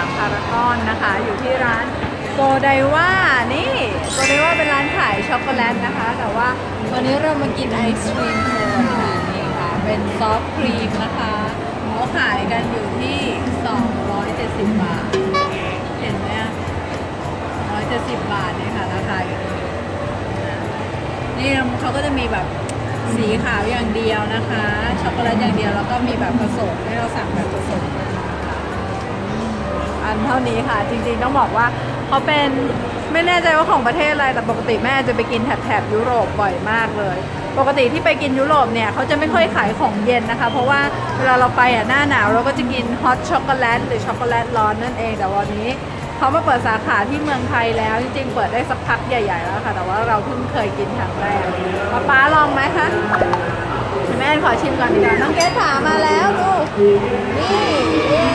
ามพารากอนนะคะ อยู่ที่ร้านโกไดว่านี่โกไดว่าเป็นร้านขายช็อกโกแลตนะคะ แต่ว่าวันนี้เรามากินไอศครีมโคนค่ะนี่ค่ะเป็นซอฟต์ครีมนะคะเขาขายกันอยู่ที่ 270 บาท เห็นไหมอะ170 บาทเนี่ยค่ะราคาอยู่ที่นี่เขาก็จะมีแบบสีขาวอย่างเดียวนะคะ ช็อกโกแลตอย่างเดียวแล้วก็มีแบบผสมให้เราสั่งแบบผสมนะคะ อันเท่านี้ค่ะ จริงๆต้องบอกว่าเขาเป็นไม่แน่ใจว่าของประเทศอะไรแต่ปกติแม่จะไปกินแถบยุโรปบ่อยมากเลย ปกติที่ไปกินยุโรปเนี่ยเขาจะไม่ค่อยขายของเย็นนะคะ เพราะว่าเวลาเราไปอะหน้าหนาวเราก็จะกินฮอตช็อกโกแลตหรือช็อกโกแลตร้อนนั่นเองแต่วันนี้เขามาเปิดสาขาที่เมืองไทยแล้ว จริงๆ เปิดได้สักพักใหญ่ๆแล้วค่ะ แต่ว่าเราเพิ่งเคยกินครั้งแรกป๊าป๊าลองไหมคะแม่ขอชิมก่อนดีกว่าน้องเกดถามมาแล้วลูกนี่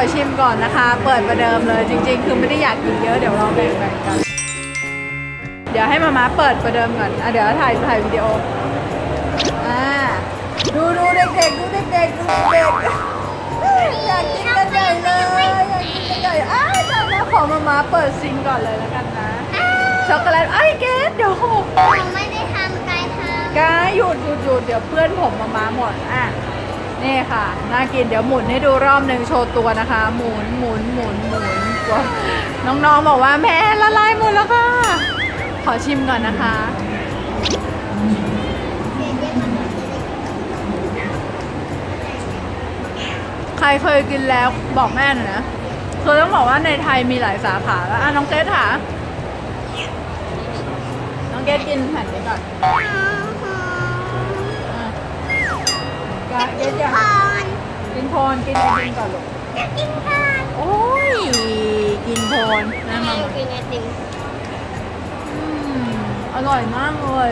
อชิมก่อนนะคะ เปิดประเดิมเลยจริง ๆ คือไม่ได้อยากกินเยอะเดี๋ยวเราแบ่งๆกัน เดี๋ยวให้มาม่าเปิดประเดิมก่อนอะเดี๋ยวถ่ายถ่ายวิดีโออ่าดูดูเด็กๆดูเด็กๆดูเด็กๆอยากกินกันใหญ่เลยอยากกินกันใหญ่อ้ายแต่แล้วขอมาม่าเปิดซิงก่อนเลยแล้วกันนะช็อกโกแลตไอ้ยเกดเดี๋ยวหกหนูไม่ได้ทำกายทกายหยุดหยุดหยุดเดี๋ยวเพื่อนผมมามาหมดอะ นี่ค่ะ น่ากินเดี๋ยวหมุนให้ดูรอบหนึ่งโชว์ตัวนะคะ หมุนหมุนหมุนหมุนว้าวน้องๆบอกว่าแม่ละลายหมดแล้วค่ะ ขอชิมก่อนนะคะใครเคยกินแล้วบอกแม่หน่อยนะคือต้องบอกว่าในไทยมีหลายสาขาแล้วอะน้องเกดค่ะ น้องเกดกินแผ่นนี้ก่อน กะเกดอยากพรกินโพนกินไอติมก่อนลูกอยากกินพรโอ้ยกินโพนนะมาอยากกินไอติมอืมอร่อยมากเลย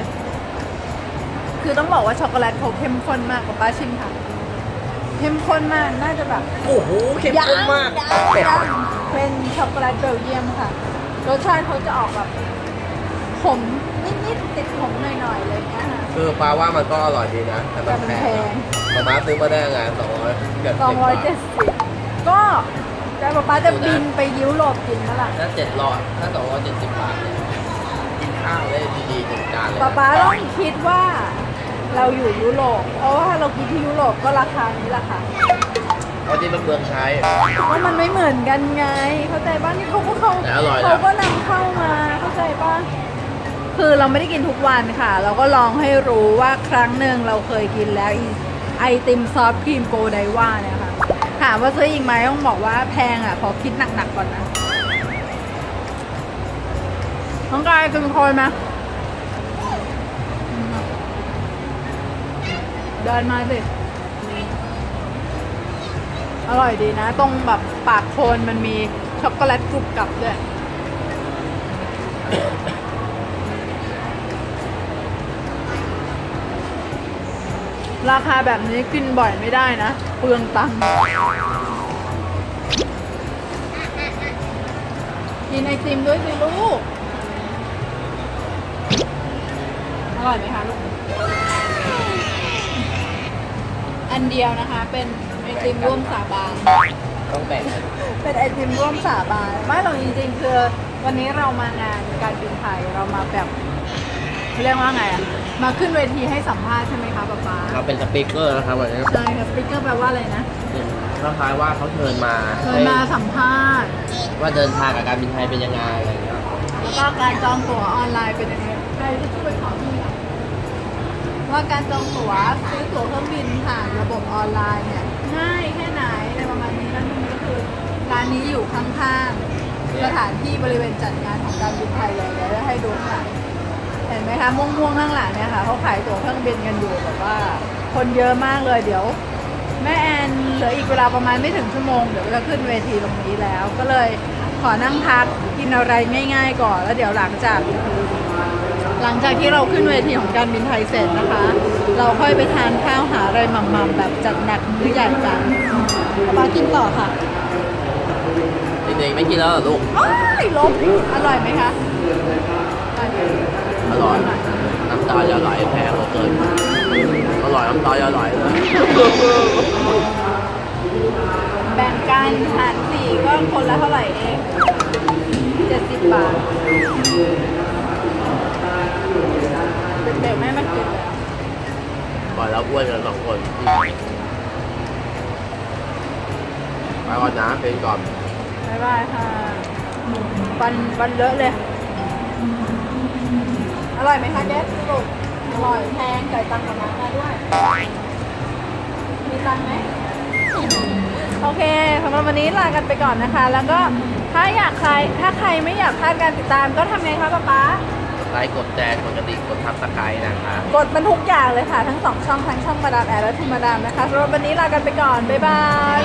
คือต้องบอกว่าช็อกโกแลตเขาเข้มข้นมากกับป้าชิมค่ะ เข้มข้นมากน่าจะแบบ โอ้โห เข้มข้นมากยังยังเป็นช็อกโกแลตเบลเยียมค่ะ รสชาติเขาจะออกแบบ ขมนิดๆติดขมหน่อยๆเลยเนี่ยค่ะ คือปลาว่ามันก็อร่อยดีนะ แต่มันแพงประมาณซื้อมาได้ไงสองร้อยเกือบสองร้อยเจ็ดสิบก็แต่ป๊าป๊าจะบินไปยุโรปกินเมื่อไหร่ถ้าเจ็ดร้อยถ้าสองร้อยเจ็ดสิบบาทเนี่ยกินข้าวได้ดีๆหนึ่งจานเลยป๊าป๊าต้องคิดว่าเราอยู่ยุโรป เพราะว่าเรากินที่ยุโรปก็ราคานี้ราคาเพราะที่มันเมืองไทยเพราะมันไม่เหมือนกันไง เข้าใจป่ะนี่เขาก็เขาแต่อร่อยนะเขาก็นำเข้ามา เข้าใจป่ะ คือเราไม่ได้กินทุกวันค่ะ เราก็ลองให้รู้ว่าครั้งหนึ่งเราเคยกินแล้วไอติมซอฟต์ครีมโกไดว่าเนี่ยค่ะ ถามว่าซื้ออีกไหมต้องบอกว่าแพงอะ ขอคิดหนักๆก่อนนะน้องกายกินโคนไหมเดินมาสิอร่อยดีนะ ตรงแบบปากโคนมันมีช็อกโกแลตกรุบกรับด้วย ราคาแบบนี้กินบ่อยไม่ได้นะเปลืองตังค์กินไอติมด้วยสิลูก อร่อยไหมคะลูก อันเดียวนะคะ เป็นไอติมร่วมสาบานต้องแบ่งกันเป็นไอติมร่วมสาบานไม่หรอกจริงๆคือวันนี้เรามางานการบินไทยเรามาแบบ เรียกว่าไงอะมาขึ้นเวทีให้สัมภาษณ์ใช่ไหมคะป๊าป๊าเราเป็นสปีกเกอร์นะครับวันนี้ใช่ค่ะสปิเกอร์แปลว่าอะไรนะก็คล้ายว่าเขาเชิญมาเคยมาสัมภาษณ์ ว่าเดินทางกับการบินไทยเป็นยังไงอะไรอย่างเงี้ยแล้วก็การจองตั๋วออนไลน์เป็นยังไงใครจะช่วยขอที่อะว่าการจองตั๋วซื้อตั๋วเครื่องบินผ่านระบบออนไลน์เนี่ยง่ายแค่ไหนอะไรประมาณนี้แล้วนี่ก็คือร้านนี้อยู่ข้างๆสถานที่บริเวณจัดงานของการบินไทยเลยเดี๋ยวจะให้ดูค่ะ เห็นไหมคะม่วงๆข้างหลังเนี่ยค่ะเขาขายตั๋วเครื่องบินกันอยู่แบบว่า คนเยอะมากเลยเดี๋ยว แม่แอนเหลืออีกเวลาประมาณไม่ถึงชั่วโมงเดี๋ยวจะขึ้นเวทีตรงนี้แล้ว ก็เลยขอนั่งพักกินอะไรง่าย ๆ ก่อน แล้วเดี๋ยวหลังจาก หลังจากที่เราขึ้นเวทีของการบินไทยเสร็จนะคะ เราค่อยไปทานข้าวหาอะไรหม่ำๆแบบจัดหนักมื้อใหญ่กันมากินต่อค่ะเด็กๆไม่กินแล้วเหรอลูกอ้ายลบอร่อยไหมคะอ ร่อย น้ำตาจะไหลแพงเหลือเกินอร่อยน้ำตาจะไหลเลยแบ่งกันกันหารสี่ก็คนละเท่าไหร่เองเจ็ดสิบบาทเด็กๆไม่มากินเลยปล่อยแล้วอ้วนกันสองคนไปก่อนนะเป็นก่อน บ๊ายบายค่ะ วันวันเลอะเลย อร่อยไหมคะเจ๊สรุปอร่อยแพงจ่ายตังค์กับน้ำมาด้วย มีตังค์ไหมโอเคสำหรับวันนี้ลากันไปก่อนนะคะ แล้วก็ถ้าอยากใครถ้าใครไม่อยากพลาดการติดตามก็ทำไงคะป๊าป๊าไลค์กดแชร์กดกระดิ่งกดทับสไครต์นะคะกดมันทุกอย่างเลยค่ะ ทั้งสองช่องทั้งช่องมาดามแอร์และทูมาดามนะคะสำหรับวันนี้ลากันไปก่อน บ๊ายบาย